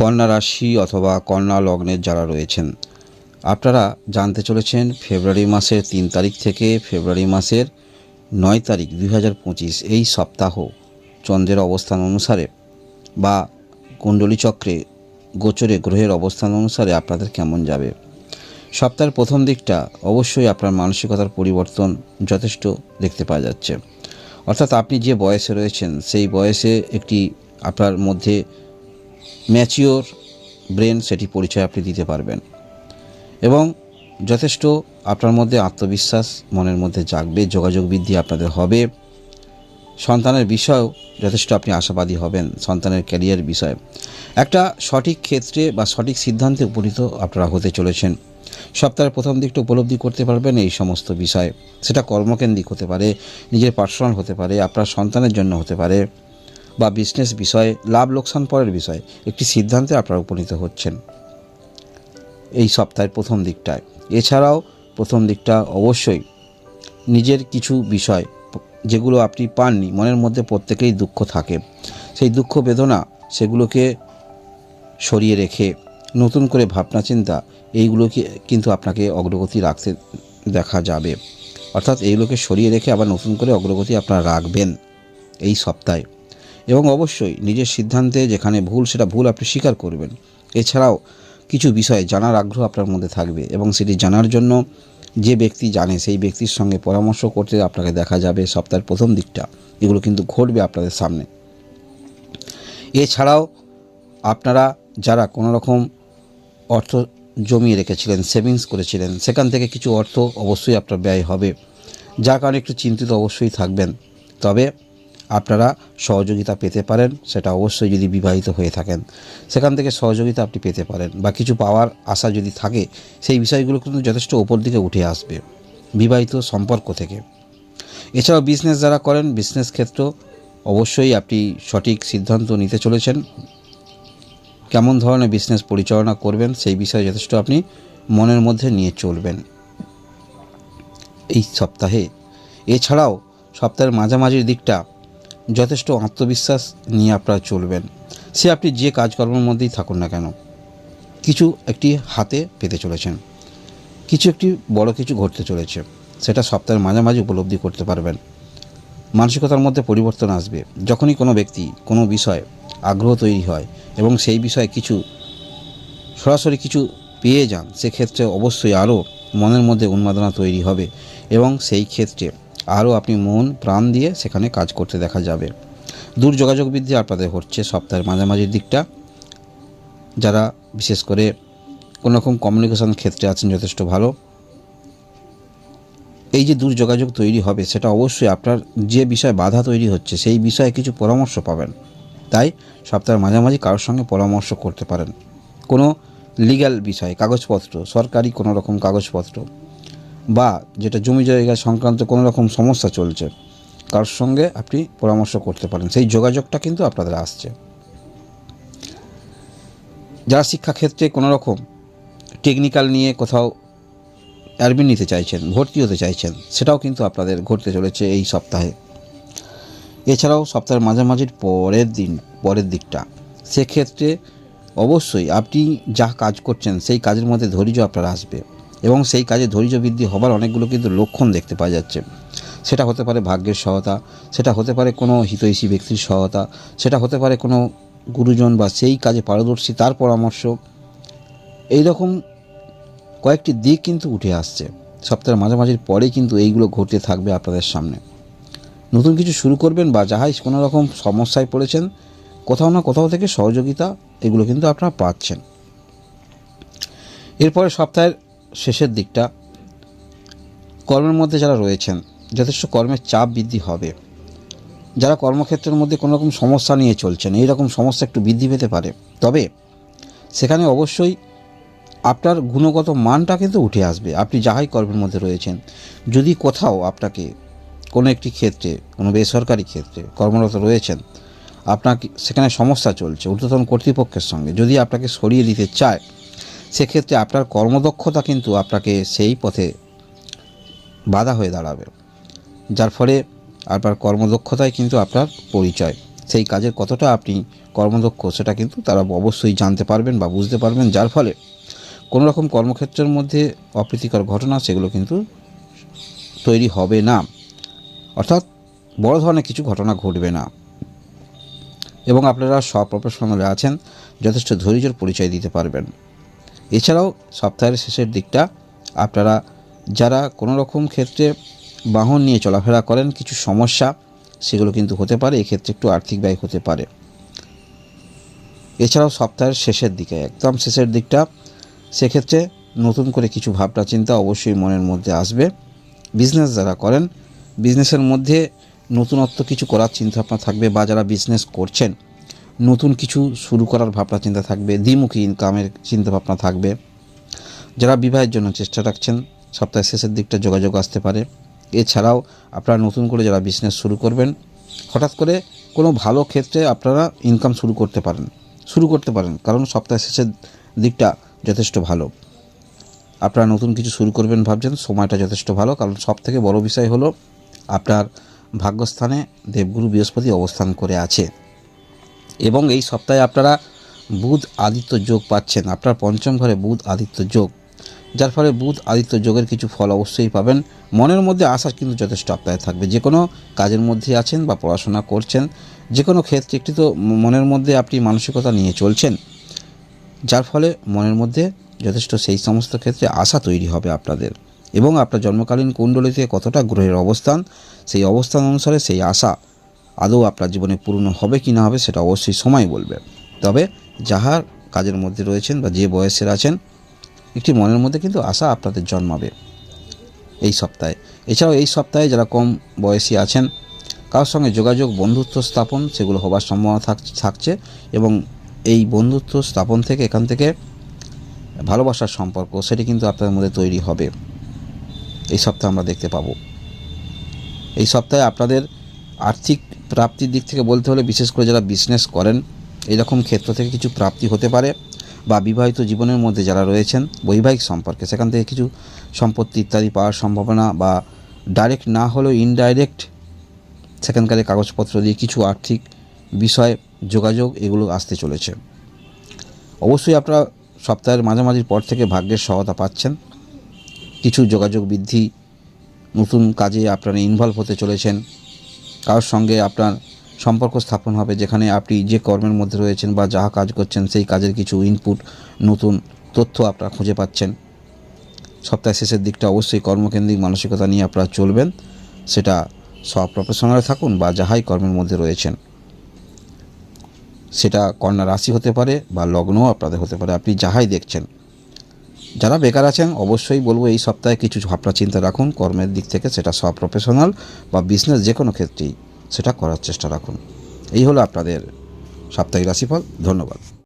কন্যা রাশি অথবা কন্যা লগ্নের যারা রয়েছেন, আপনারা জানতে চলেছেন ফেব্রুয়ারি মাসের তিন তারিখ থেকে ফেব্রুয়ারি মাসের নয় তারিখ দুই হাজার পঁচিশ, এই সপ্তাহ চন্দ্রের অবস্থান অনুসারে বা কুণ্ডলী চক্রে গোচরে গ্রহের অবস্থান অনুসারে আপনাদের কেমন যাবে। সপ্তাহের প্রথম দিকটা অবশ্যই আপনার মানসিকতার পরিবর্তন যথেষ্ট দেখতে পাওয়া যাচ্ছে। অর্থাৎ আপনি যে বয়সে রয়েছেন, সেই বয়সে একটি আপনার মধ্যে ম্যাচিওর ব্রেন সেটি পরিচয় আপনি দিতে পারবেন। এবং যথেষ্ট আপনার মধ্যে আত্মবিশ্বাস, মনের মধ্যে জাগবে, যোগাযোগ বৃদ্ধি আপনাদের হবে। সন্তানের বিষয়েও যথেষ্ট আপনি আশাবাদী হবেন সন্তানের ক্যারিয়ার বিষয়ে। একটা সঠিক ক্ষেত্রে বা সঠিক সিদ্ধান্তে উপনীত আপনারা হতে চলেছেন। সপ্তাহের প্রথম দিকটা উপলব্ধি করতে পারবেন এই সমস্ত বিষয়। সেটা কর্মকেন্দ্রিক হতে পারে, নিজের পার্সোনাল হতে পারে, আপনার সন্তানের জন্য হতে পারে। বা বিজনেস বিষয়ে, লাভ লোকসান পরের বিষয়ে একটি সিদ্ধান্তে আপনারা উপনীত হচ্ছেন। এই সপ্তাহের প্রথম দিকটায়। এছাড়াও প্রথম দিকটা অবশ্যই নিজের কিছু বিষয় যেগুলো আপনি পাননি, মনের মধ্যে প্রত্যেকেই দুঃখ থাকে। সেই দুঃখ বেদনা সেগুলোকে সরিয়ে রেখে নতুন করে ভাবনা চিন্তা, এইগুলোকে কিন্তু আপনাকে অগ্রগতি রাখতে দেখা যাবে। অর্থাৎ এইগুলোকে সরিয়ে রেখে আবার নতুন করে অগ্রগতি আপনারা রাখবেন এই সপ্তাহে। এবং অবশ্যই নিজের সিদ্ধান্তে যেখানে ভুল, সেটা ভুল আপনি স্বীকার করবেন। এছাড়াও কিছু বিষয় জানার আগ্রহ আপনার মধ্যে থাকবে এবং সেটি জানার জন্য যে ব্যক্তি জানে, সেই ব্যক্তির সঙ্গে পরামর্শ করতে আপনাকে দেখা যাবে সপ্তাহের প্রথম দিকটা। এগুলো কিন্তু ঘটবে আপনাদের সামনে। এছাড়াও আপনারা যারা কোনো রকম অর্থ জমিয়ে রেখেছিলেন সেভিংস করেছিলেন, সেখান থেকে কিছু অর্থ অবশ্যই আপনার ব্যয় হবে। যার কারণে একটু চিন্তিত অবশ্যই থাকবেন। তবে আপনারা সহযোগিতা পেতে পারেন, সেটা অবশ্যই যদি বিবাহিত হয়ে থাকেন। সেখান থেকে সহযোগিতা আপনি পেতে পারেন বা কিছু পাওয়ার আশা যদি থাকে, সেই বিষয়গুলো কিন্তু যথেষ্ট ওপর দিকে উঠে আসবে বিবাহিত সম্পর্ক থেকে। এছাড়াও বিজনেস যারা করেন বিজনেস ক্ষেত্র অবশ্যই আপনি সঠিক সিদ্ধান্ত নিতে চলেছেন। কেমন ধরনের বিজনেস পরিচালনা করবেন, সেই বিষয়ে যথেষ্ট আপনি মনের মধ্যে নিয়ে চলবেন। এই সপ্তাহে। এছাড়াও সপ্তাহের মাঝামাঝির দিকটা যথেষ্ট আত্মবিশ্বাস নিয়ে আপনারা চলবেন। সে আপনি যে কাজকর্মের মধ্যেই থাকুন না কেন, কিছু একটি হাতে পেতে চলেছেন। কিছু একটি বড় কিছু ঘটতে চলেছে, সেটা সপ্তাহের মাঝামাঝি উপলব্ধি করতে পারবেন। মানসিকতার মধ্যে পরিবর্তন আসবে। যখনই কোনো ব্যক্তি, কোনো বিষয়ে আগ্রহ তৈরি হয় এবং সেই বিষয়ে কিছু, সরাসরি কিছু পেয়ে যান, সেক্ষেত্রে অবশ্যই আরও মনের মধ্যে উন্মাদনা তৈরি হবে এবং সেই ক্ষেত্রে আরও আপনি মন, প্রাণ দিয়ে সেখানে কাজ করতে দেখা যাবে। দূর যোগাযোগ বৃদ্ধি আপনাদের হচ্ছে সপ্তাহের মাঝামাঝির দিকটা। যারা বিশেষ করে কোনো রকম কমিউনিকেশন ক্ষেত্রে আছেন যথেষ্ট ভালো। এই যে দূর যোগাযোগ তৈরি হবে, সেটা অবশ্যই আপনার যে বিষয়ে বাধা তৈরি হচ্ছে, সেই বিষয়ে কিছু পরামর্শ পাবেন। তাই সপ্তাহের মাঝামাঝি কারোর সঙ্গে পরামর্শ করতে পারেন। কোনো লিগ্যাল বিষয়, কাগজপত্র, সরকারি কোনো রকম কাগজপত্র। বা যেটা জমি জায়গা সংক্রান্ত কোনো রকম সমস্যা চলছে, কারোর সঙ্গে আপনি পরামর্শ করতে পারেন। সেই যোগাযোগটা কিন্তু আপনাদের আসছে। যারা শিক্ষাক্ষেত্রে কোনো রকম টেকনিক্যাল নিয়ে কোথাও অ্যাডমিন নিতে চাইছেন, ভর্তি হতে চাইছেন, সেটাও কিন্তু আপনাদের ঘটতে চলেছে এই সপ্তাহে। এছাড়াও সপ্তাহের মাঝামাঝির পরের দিন, পরের দিকটা। সেক্ষেত্রে অবশ্যই আপনি যা কাজ করছেন, সেই কাজের মধ্যে ধৈর্য আপনার আসবে। এবং সেই কাজে ধৈর্য বৃদ্ধি হবার অনেকগুলো কিন্তু লক্ষণ দেখতে পাওয়া যাচ্ছে। সেটা হতে পারে ভাগ্যের সহায়তা, সেটা হতে পারে কোনো হিতৈষী ব্যক্তির সহায়তা, সেটা হতে পারে কোনো গুরুজন বা সেই কাজে পারদর্শী তার পরামর্শ। এই রকম কয়েকটি দিক কিন্তু উঠে আসছে। সপ্তাহের মাঝামাঝির পরেই কিন্তু এইগুলো ঘটতে থাকবে আপনাদের সামনে। নতুন কিছু শুরু করবেন বা যাহাই কোনো রকম সমস্যায় পড়েছেন, কোথাও না কোথাও থেকে সহযোগিতা এগুলো কিন্তু আপনারা পাচ্ছেন। এরপরে সপ্তাহের শেষের দিকটা, কর্মের মধ্যে যারা রয়েছেন, যথেষ্ট কর্মের চাপ বৃদ্ধি হবে। যারা কর্মক্ষেত্রের মধ্যে কোনো রকম সমস্যা নিয়ে চলছেন, এই রকম সমস্যা একটু বৃদ্ধি পেতে পারে। তবে সেখানে অবশ্যই আপনার গুণগত মানটা কিন্তু উঠে আসবে। আপনি যাহাই কর্মের মধ্যে রয়েছেন, যদি কোথাও আপনাকে কোনো একটি ক্ষেত্রে, কোনো বেসরকারি ক্ষেত্রে কর্মরত রয়েছেন, আপনাকে সেখানে সমস্যা চলছে, ঊর্ধ্বতন কর্তৃপক্ষের সঙ্গে, যদি আপনাকে সরিয়ে দিতে চায় সেক্ষেত্রে আপনার কর্মদক্ষতা কিন্তু আপনাকে সেই পথে বাধা হয়ে দাঁড়াবে। যার ফলে আপনার কর্মদক্ষতাই কিন্তু আপনার পরিচয়। সেই কাজের কতটা আপনি কর্মদক্ষ, সেটা কিন্তু তারা অবশ্যই জানতে পারবেন বা বুঝতে পারবেন। যার ফলে কোনো রকম কর্মক্ষেত্রের মধ্যে অপ্রীতিকর ঘটনা, সেগুলো কিন্তু তৈরি হবে না। অর্থাৎ বড় ধরনের কিছু ঘটনা ঘটবে না। এবং আপনারা সব প্রফেশনালে আছেন, যথেষ্ট ধৈর্যের পরিচয় দিতে পারবেন। এছাড়াও সপ্তাহের শেষের দিকটা, আপনারা যারা কোনো রকম ক্ষেত্রে বাহন নিয়ে চলাফেরা করেন, কিছু সমস্যা, সেগুলো কিন্তু হতে পারে, এক্ষেত্রে একটু আর্থিক ব্যয় হতে পারে। এছাড়াও সপ্তাহের শেষের দিকে, একদম শেষের দিকটা, সেক্ষেত্রে নতুন করে কিছু ভাবনা চিন্তা অবশ্যই মনের মধ্যে আসবে। বিজনেস যারা করেন, বিজনেসের মধ্যে নতুনত্ব কিছু করার চিন্তাভাবনা থাকবে বা যারা বিজনেস করছেন নতুন কিছু শুরু করার ভাবনা, চিন্তা থাকবে, দ্বিমুখী ইনকামের চিন্তাভাবনা থাকবে। যারা বিবাহের জন্য চেষ্টা রাখছেন, সপ্তাহের শেষের দিকটা যোগাযোগ আসতে পারে। এছাড়াও আপনারা নতুন করে যারা বিজনেস শুরু করবেন, হঠাৎ করে কোনো ভালো ক্ষেত্রে আপনারা ইনকাম শুরু করতে পারেন, শুরু করতে পারেন, কারণ সপ্তাহের শেষের দিকটা যথেষ্ট ভালো। আপনারা নতুন কিছু শুরু করবেন ভাবছেন, সময়টা যথেষ্ট ভালো, কারণ সব থেকে বড় বিষয় হলো আপনার ভাগ্যস্থানে দেবগুরু বৃহস্পতি অবস্থান করে আছে। এবং এই সপ্তাহে আপনারা বুধ আদিত্য যোগ পাচ্ছেন। আপনার পঞ্চম ঘরে বুধ আদিত্য যোগ। যার ফলে বুধ আদিত্য যোগের কিছু ফল অবশ্যই পাবেন। মনের মধ্যে আশা কিন্তু যথেষ্ট আপনার থাকবে। যে কোনো কাজের মধ্যে আছেন বা পড়াশোনা করছেন, যে কোনো ক্ষেত্রে একটি তো মনের মধ্যে আপনি মানসিকতা নিয়ে চলছেন। যার ফলে মনের মধ্যে যথেষ্ট সেই সমস্ত ক্ষেত্রে আশা তৈরি হবে আপনাদের। এবং আপনার জন্মকালীন কুণ্ডলিতে কতটা গ্রহের অবস্থান, সেই অবস্থান অনুসারে সেই আশা আদৌ আপনার জীবনে পূর্ণ হবে কি না হবে সেটা অবশ্যই সময় বলবে। তবে যাহার কাজের মধ্যে রয়েছেন বা যে বয়সের আছেন, একটি মনের মধ্যে কিন্তু আশা আপনাদের জন্মাবে এই সপ্তাহে। এছাড়াও এই সপ্তাহে যারা কম বয়সী আছেন, কারোর সঙ্গে যোগাযোগ, বন্ধুত্ব স্থাপন, সেগুলো হবার সম্ভাবনা থাক- থাকছে এবং এই বন্ধুত্ব স্থাপন থেকে, এখান থেকে ভালোবাসার সম্পর্ক, সেটি কিন্তু আপনাদের মধ্যে তৈরি হবে। এই সপ্তাহে আমরা দেখতে পাবো। এই সপ্তাহে আপনাদের আর্থিক প্রাপ্তির দিক থেকে বলতে হলে বিশেষ করে যারা বিজনেস করেন এরকম ক্ষেত্র থেকে কিছু প্রাপ্তি হতে পারে বা বিবাহিত জীবনের মধ্যে যারা রয়েছেন, বৈবাহিক সম্পর্কে, সেখান থেকে কিছু সম্পত্তি ইত্যাদি পাওয়ার সম্ভাবনা বা ডাইরেক্ট না হলেও ইনডাইরেক্ট সেখানকার কাগজপত্র দিয়ে কিছু আর্থিক বিষয়, যোগাযোগ এগুলো আসতে চলেছে। অবশ্যই আপনারা সপ্তাহের মাঝামাঝির পর থেকে ভাগ্যের সহায়তা পাচ্ছেন। কিছু যোগাযোগ বৃদ্ধি, নতুন কাজে আপনারা ইনভলভ হতে চলেছেন। কারোর সঙ্গে আপনার সম্পর্ক স্থাপন হবে, যেখানে আপনি যে কর্মের মধ্যে রয়েছেন বা যাহা কাজ করছেন, সেই কাজের কিছু ইনপুট নতুন তথ্য আপনারা খুঁজে পাচ্ছেন। সপ্তাহের শেষের দিকটা অবশ্যই কর্মকেন্দ্রিক মানসিকতা নিয়ে আপনারা চলবেন, সেটা সব প্রফেশনালে থাকুন বা যাহাই কর্মের মধ্যে রয়েছেন। সেটা কন্যা রাশি হতে পারে বা লগ্নও আপনাদের হতে পারে, আপনি যাহাই দেখছেন। যারা বেকার আছেন, অবশ্যই বলব এই সপ্তাহে কিছু ভাবনা চিন্তা রাখুন। কর্মের দিক থেকে সেটা সব প্রফেশনাল বা বিজনেস যে কোনো ক্ষেত্রেই সেটা করার চেষ্টা রাখুন। এই হলো আপনাদের সাপ্তাহিক রাশিফল। ধন্যবাদ।